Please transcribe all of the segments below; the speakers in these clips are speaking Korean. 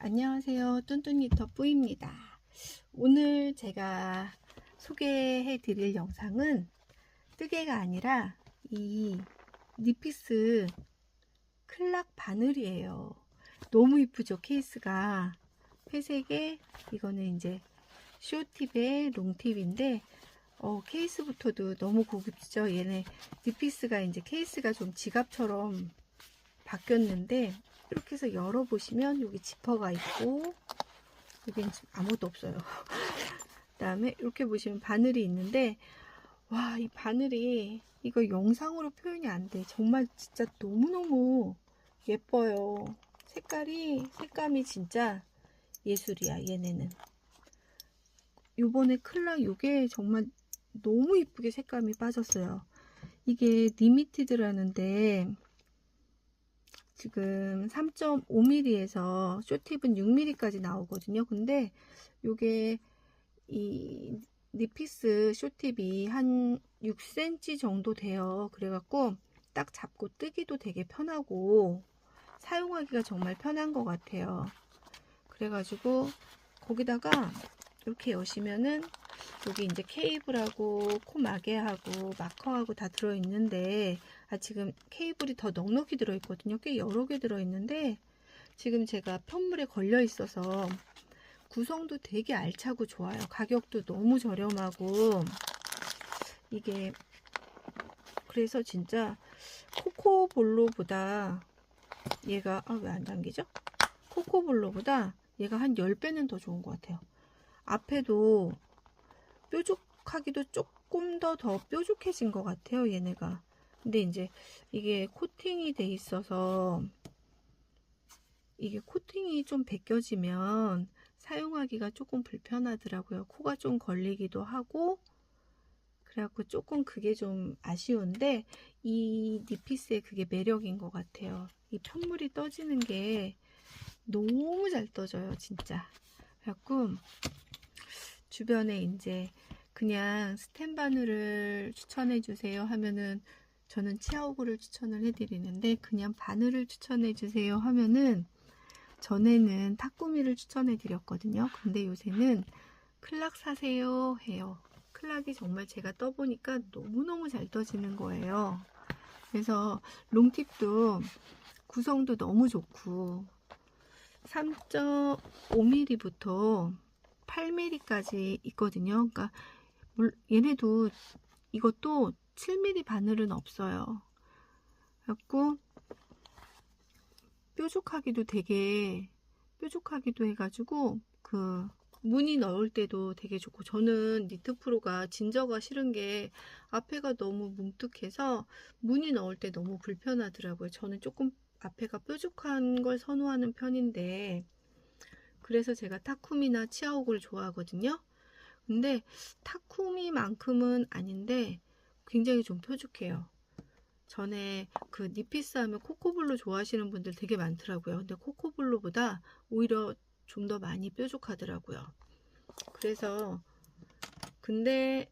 안녕하세요. 뚠뚠니터 뿌입니다. 오늘 제가 소개해 드릴 영상은 뜨개가 아니라 이 니피스 클락 바늘이에요. 너무 이쁘죠? 케이스가 회색에 이거는 이제 쇼팁의 롱팁인데 어, 케이스부터도 너무 고급지죠? 얘네 니피스가 이제 케이스가 좀 지갑처럼 바뀌었는데 이렇게 해서 열어보시면 여기 지퍼가 있고 지금 아무것도 없어요. 그 다음에 이렇게 보시면 바늘이 있는데 와 이 바늘이 이거 영상으로 표현이 안 돼. 정말 진짜 너무너무 예뻐요. 색깔이 색감이 진짜 예술이야 얘네는. 요번에 클락 요게 정말 너무 이쁘게 색감이 빠졌어요. 이게 리미티드라는데 지금 3.5mm에서 쇼팁은 6mm까지 나오거든요. 근데 요게 이 니피스 쇼팁이 한 6cm 정도 돼요. 그래갖고 딱 잡고 뜨기도 되게 편하고 사용하기가 정말 편한 것 같아요. 그래가지고 거기다가 이렇게 여시면은 여기 이제 케이블하고 코마개하고 마커하고 다 들어있는데 아 지금 케이블이 더 넉넉히 들어있거든요. 꽤 여러 개 들어있는데 지금 제가 편물에 걸려 있어서 구성도 되게 알차고 좋아요. 가격도 너무 저렴하고 이게 그래서 진짜 코코볼로보다 얘가 아 왜안 당기죠? 코코볼로보다 얘가 한 10배는 더 좋은 것 같아요. 앞에도 뾰족하기도 조금 더 더 뾰족해진 것 같아요. 얘네가. 근데 이제 이게 코팅이 돼 있어서 이게 코팅이 좀 벗겨지면 사용하기가 조금 불편하더라고요. 코가 좀 걸리기도 하고 그래갖고 조금 그게 좀 아쉬운데 이 니피스의 그게 매력인 것 같아요. 이 편물이 떠지는 게 너무 잘 떠져요, 진짜. 그래갖고 주변에 이제 그냥 스텐 바늘을 추천해 주세요 하면은 저는 치아오그를 추천을 해드리는데 그냥 바늘을 추천해 주세요 하면은 전에는 탁구미를 추천해 드렸거든요. 근데 요새는 클락 사세요 해요. 클락이 정말 제가 떠보니까 너무너무 잘 떠지는 거예요. 그래서 롱팁도 구성도 너무 좋고 3.5mm부터 8mm까지 있거든요. 그러니까 얘네도 이것도 7mm 바늘은 없어요. 그래갖고 뾰족하기도 되게 뾰족하기도 해가지고 그 무늬 넣을 때도 되게 좋고 저는 니트 프로가 진저가 싫은 게 앞에가 너무 뭉툭해서 무늬 넣을 때 너무 불편하더라고요. 저는 조금 앞에가 뾰족한 걸 선호하는 편인데 그래서 제가 타쿠미나 치아오고를 좋아하거든요. 근데 타쿠미만큼은 아닌데 굉장히 좀 뾰족해요. 전에 그 니피스 하면 코코블루 좋아하시는 분들 되게 많더라고요. 근데 코코블루보다 오히려 좀 더 많이 뾰족하더라고요. 그래서 근데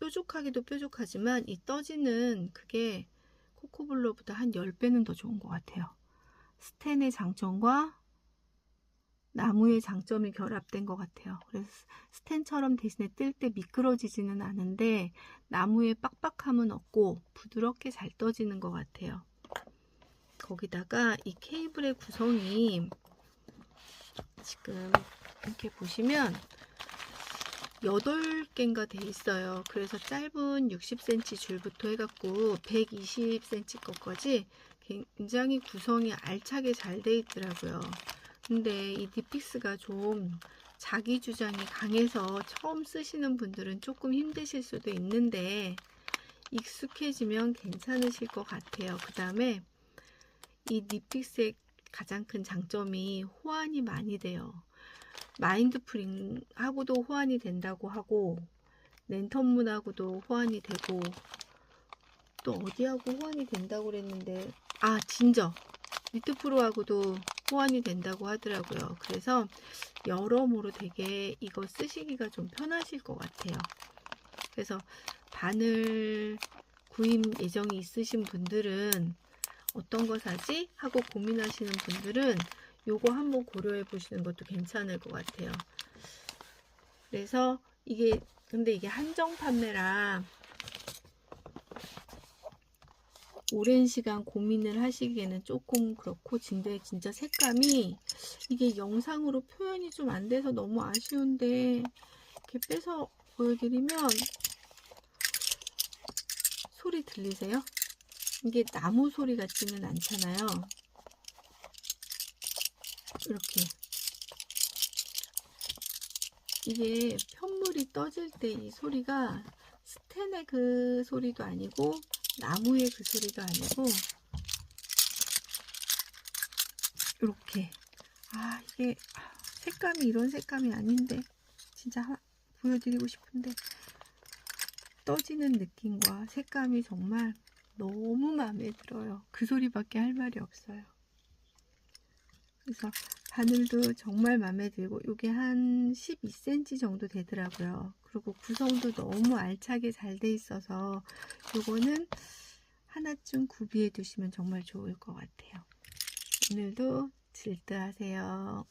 뾰족하기도 뾰족하지만 이 떠지는 그게 코코블루보다 한 10배는 더 좋은 것 같아요. 스텐의 장점과 나무의 장점이 결합된 것 같아요. 그래서 스텐처럼 대신에 뜰 때 미끄러지지는 않은데 나무의 빡빡함은 없고 부드럽게 잘 떠지는 것 같아요. 거기다가 이 케이블의 구성이 지금 이렇게 보시면 8개인가 돼 있어요. 그래서 짧은 60cm 줄부터 해갖고 120cm 것까지 굉장히 구성이 알차게 잘 돼 있더라고요. 근데 이 디픽스가 좀 자기 주장이 강해서 처음 쓰시는 분들은 조금 힘드실 수도 있는데 익숙해지면 괜찮으실 것 같아요. 그 다음에 이 니픽스의 가장 큰 장점이 호환이 많이 돼요. 마인드 프링하고도 호환이 된다고 하고 랜턴문하고도 호환이 되고 또 어디하고 호환이 된다고 그랬는데 아 진저 니트 프로하고도 호환이 된다고 하더라고요. 그래서 여러모로 되게 이거 쓰시기가 좀 편하실 것 같아요. 그래서 바늘 구입 예정이 있으신 분들은 어떤 거 사지? 하고 고민하시는 분들은 요거 한번 고려해 보시는 것도 괜찮을 것 같아요. 그래서 이게 근데 이게 한정 판매라 오랜 시간 고민을 하시기에는 조금 그렇고 근데 진짜 색감이 이게 영상으로 표현이 좀 안 돼서 너무 아쉬운데 이렇게 빼서 보여드리면 소리 들리세요? 이게 나무 소리 같지는 않잖아요. 이렇게 이게 편물이 떠질 때 이 소리가 스텐의 그 소리도 아니고 나무의 그 소리도 아니고 이렇게 아 이게 아, 색감이 이런 색감이 아닌데 진짜 하- 보여드리고 싶은데 떠지는 느낌과 색감이 정말 너무 마음에 들어요. 그 소리밖에 할 말이 없어요. 그래서 바늘도 정말 마음에 들고 이게 한 12cm 정도 되더라고요. 그리고 구성도 너무 알차게 잘 돼 있어서 요거는 하나쯤 구비해 두시면 정말 좋을 것 같아요. 오늘도 질드하세요.